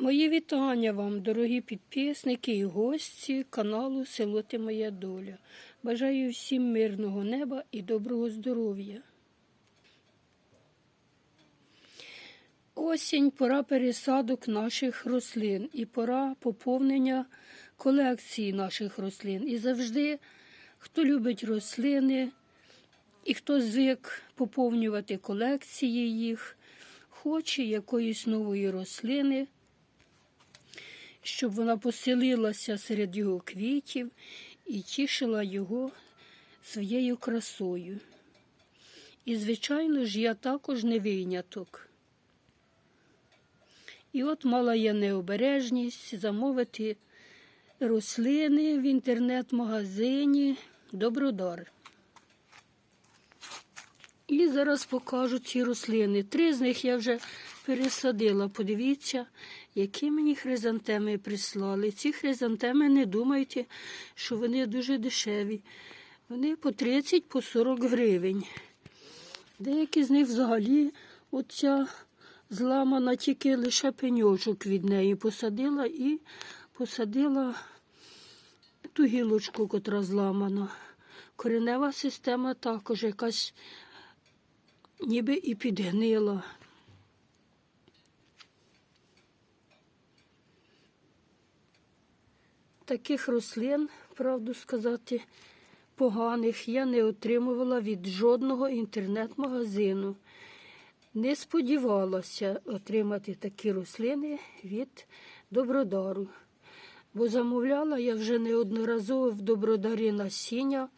Мої вітання вам, дорогі підписники і гості каналу Село Ти Моя Доля. Бажаю всім мирного неба і доброго здоров'я. Осінь пора пересадок наших рослин і пора поповнення колекції наших рослин. І завжди, хто любить рослини і хто звик поповнювати колекції їх, хоче якоїсь нової рослини щоб вона поселилася серед його квітів і тішила його своєю красою. І, звичайно ж, я також не виняток. І от мала я необережність замовити рослини в інтернет-магазині Добродар. І зараз покажу ці рослини. Три з них я вже пересадила. Подивіться, які мені хризантеми прислали. Ці хризантеми не думайте, що вони дуже дешеві. Вони по 30 по 40 гривень. Деякі з них взагалі оця зламана тільки лише пеньочок від неї посадила і посадила ту гілочку, котра зламана. Коренева система також якась ніби і підгнила. Таких рослин, правду сказати, поганих я не отримувала від жодного інтернет-магазину. Не сподівалася отримати такі рослини від Добродару, бо замовляла я вже неодноразово в Добродарі насіння.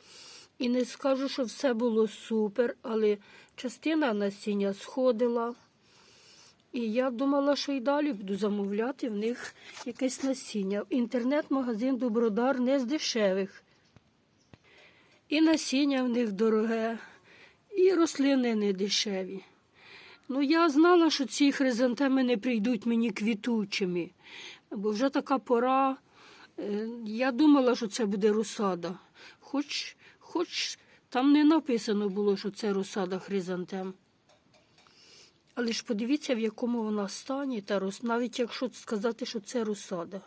І не скажу, що все було супер, але частина насіння сходила. І я думала, що й далі буду замовляти в них якесь насіння. Інтернет-магазин Добродар не з дешевих. І насіння в них дороге, і рослини не дешеві. Ну, я знала, що ці хризантеми не прийдуть мені квітучими, бо вже така пора. Е, Я думала, що це буде розсада. Хоч, хоч там не написано було, що це розсада хризантем. Але ж подивіться, в якому вона стані, та рос... навіть якщо сказати, що це розсада.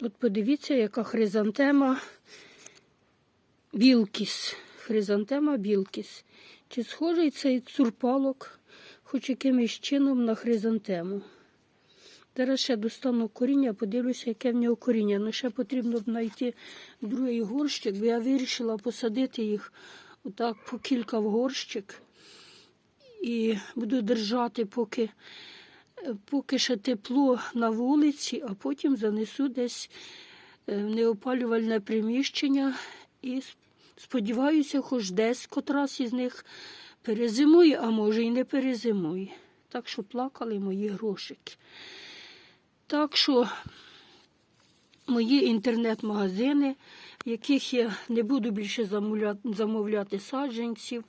От подивіться, яка хризантема білкіс. Хризантема білкіс. Чи схожий цей цурпалок хоч якимось чином на хризантему? Зараз ще достану коріння, подивлюся, яке в нього коріння. Ну, ще потрібно б знайти другий горщик, бо я вирішила посадити їх отак по кілька в горщик. І буду держати, поки, поки ще тепло на вулиці, а потім занесу десь е, в неопалювальне приміщення. І сподіваюся, хоч десь котрась із них перезимує, а може і не перезимує. Так що плакали мої грошики. Так що мої інтернет-магазини, в яких я не буду більше замовляти, саджанців,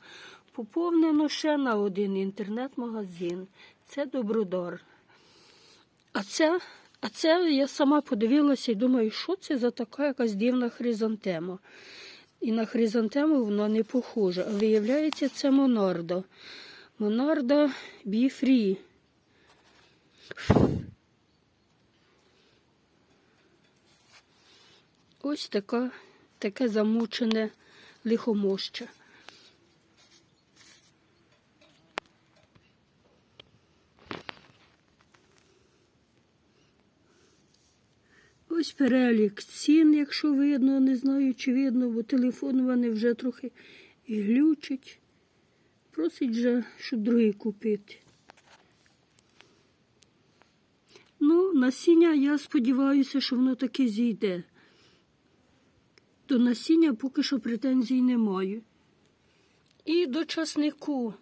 поповнено ще на один інтернет-магазин. Це Добродар. А це, а це я сама подивилася і думаю, що це за така якась дивна хризантема. І на хризантему вона не похожа. А виявляється, це Монарда. Монарда Біфрі. Ось така, таке замучене лихомоща. Ось перелік цін, якщо видно, не знаю, чи видно, бо телефон мене вже трохи і глючить. Просить вже, щоб другий купити. Ну, насіння, я сподіваюся, що воно таки зійде. До насіння поки що претензій не маю. І до часнику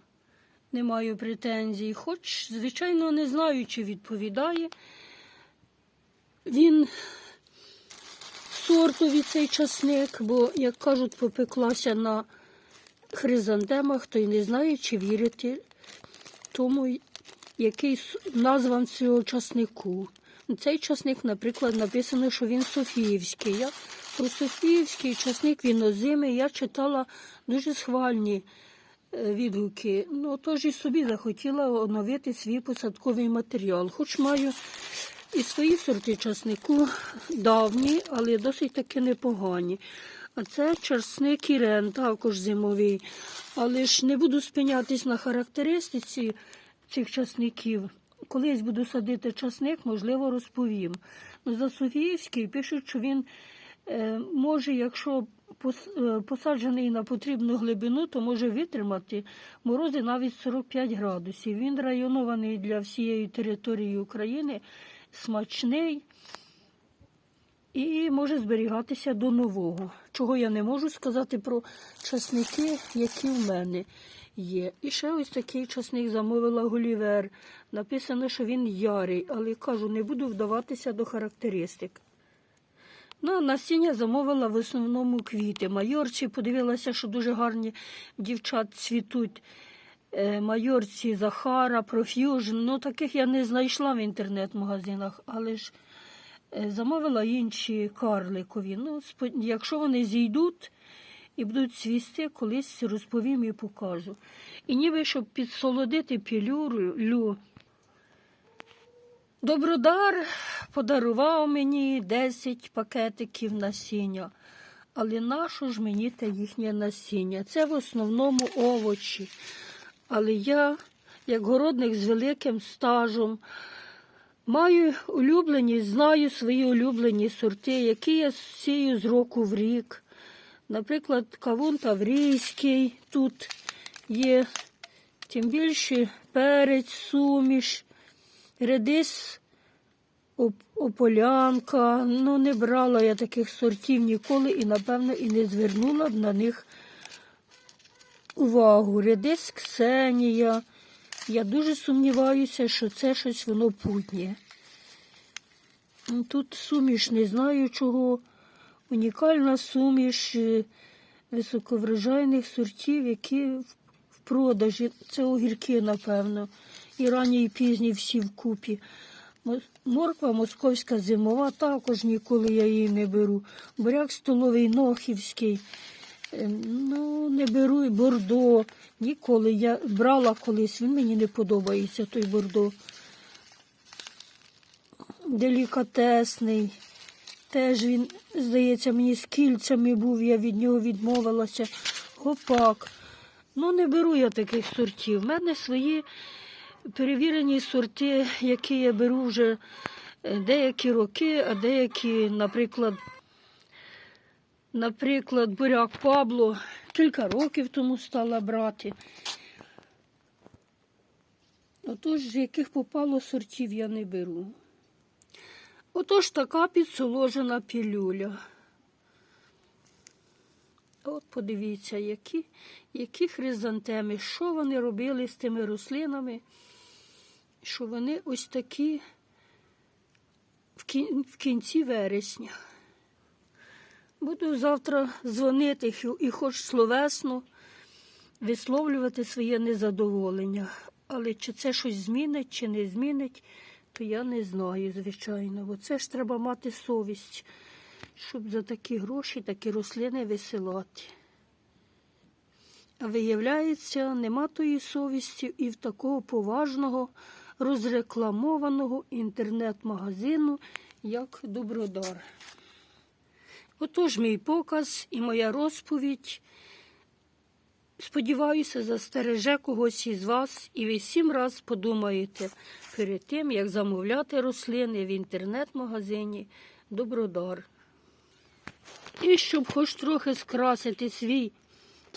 не маю претензій, хоч, звичайно, не знаю, чи відповідає. Він сортовий цей часник, бо, як кажуть, попеклася на хризантемах, то й не знає, чи вірити тому, який назвам цього часнику. Цей часник, наприклад, написано, що він Софіївський. Про Софіївський часник він озимий. Я читала дуже схвальні е, відгуки. Ну, тож і собі захотіла оновити свій посадковий матеріал. Хоч маю і свої сорти часнику давні, але досить таки непогані. А це часник Ірен, також зимовий. Але ж не буду спинятись на характеристиці цих часників. Колись буду садити часник, можливо, розповім. Ну, за Софіївський пишуть, що він може, якщо е, посаджений на потрібну глибину, то може витримати морози навіть 45 градусів. Він районований для всієї території України, смачний і може зберігатися до нового. Чого я не можу сказати про часники, які в мене є. І ще ось такий часник замовила Гулівер. Написано, що він ярий, але кажу, не буду вдаватися до характеристик. Ну, насіння замовила в основному квіти. Майорці подивилася, що дуже гарні дівчат цвітуть. Е, Майорці Захара, Проф'южн. Ну, таких я не знайшла в інтернет-магазинах, але ж е, замовила інші карликові. Ну, якщо вони зійдуть і будуть цвісти, колись розповім і покажу. І ніби щоб підсолодити пілюру, Добродар подарував мені 10 пакетиків насіння. Але нащо ж мені те їхнє насіння? Це в основному овочі. Але я, як городник з великим стажем, маю улюблені, знаю свої улюблені сорти, які я сію з року в рік. Наприклад, кавун таврійський тут є, тим більше перець, суміш, редис, ополянка. Ну, не брала я таких сортів ніколи і, напевно, і не звернула б на них увагу. Редис Ксенія. Я дуже сумніваюся, що це щось воно путнє. Тут суміш не знаю чого. Унікальна суміш е, високоврожайних сортів, які в- в продажі. Це огірки, напевно. І ранні, і пізні всі вкупі. Мо- Морква московська зимова, також ніколи я її не беру. Буряк столовий нохівський. Е, Ну, не беру і бордо. Ніколи. Я брала колись, він мені не подобається, той бордо. Делікатесний. Теж він, здається, мені з кільцями був, я від нього відмовилася. Гопак. Ну, не беру я таких сортів. У мене свої перевірені сорти, які я беру вже е, деякі роки, а деякі, наприклад, наприклад, буряк Пабло кілька років тому стала брати. Отож, яких попало сортів я не беру. Отож така підсоложена пілюля. От подивіться, які, які хризантеми, що вони робили з тими рослинами, що вони ось такі в кін- в кінці вересня. Буду завтра дзвонити і хоч словесно висловлювати своє незадоволення. Але чи це щось змінить, чи не змінить, то я не знаю, звичайно. Бо це ж треба мати совість, щоб за такі гроші такі рослини висилати. А виявляється, нема тої совісті і в такого поважного, розрекламованого інтернет-магазину, як Добродар. Отож, мій показ і моя розповідь. Сподіваюся, застереже когось із вас, і ви сім раз подумаєте перед тим, як замовляти рослини в інтернет-магазині Добродар. І щоб хоч трохи скрасити свій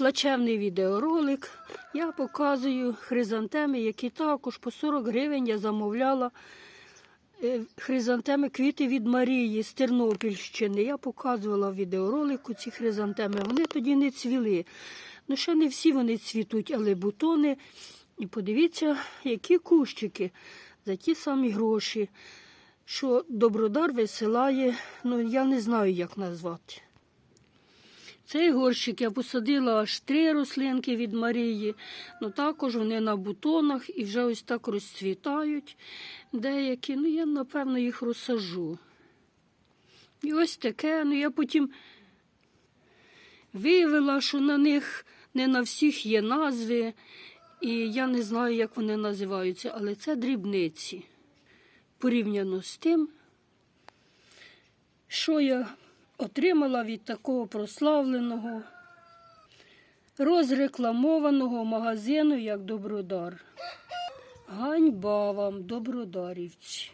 плачевний відеоролик, я показую хризантеми, які також по 40 гривень я замовляла е, хризантеми квіти від Марії з Тернопільщини. Я показувала в відеоролику ці хризантеми. Вони тоді не цвіли. Ну, ще не всі вони цвітуть, але бутони. І подивіться, які кущики за ті самі гроші, що Добродар висилає, ну я не знаю, як назвати. Цей горщик я посадила аж три рослинки від Марії, ну також вони на бутонах і вже ось так розцвітають деякі. Ну, я, напевно, їх розсажу. І ось таке, ну я потім виявила, що на них Не на всіх є назви, і я не знаю, як вони називаються, але це дрібниці. Порівняно з тим, що я отримала від такого прославленого, розрекламованого магазину, як Добродар. Ганьба вам, добродарівці.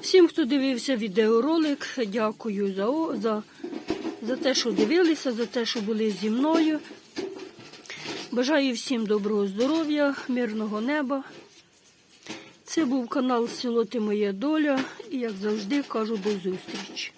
Всім, хто дивився відеоролик, дякую за, за, за те, що дивилися, за те, що були зі мною. Бажаю всім доброго здоров'я, мирного неба. Це був канал Село Ти Моя Доля. І як завжди кажу до зустрічі.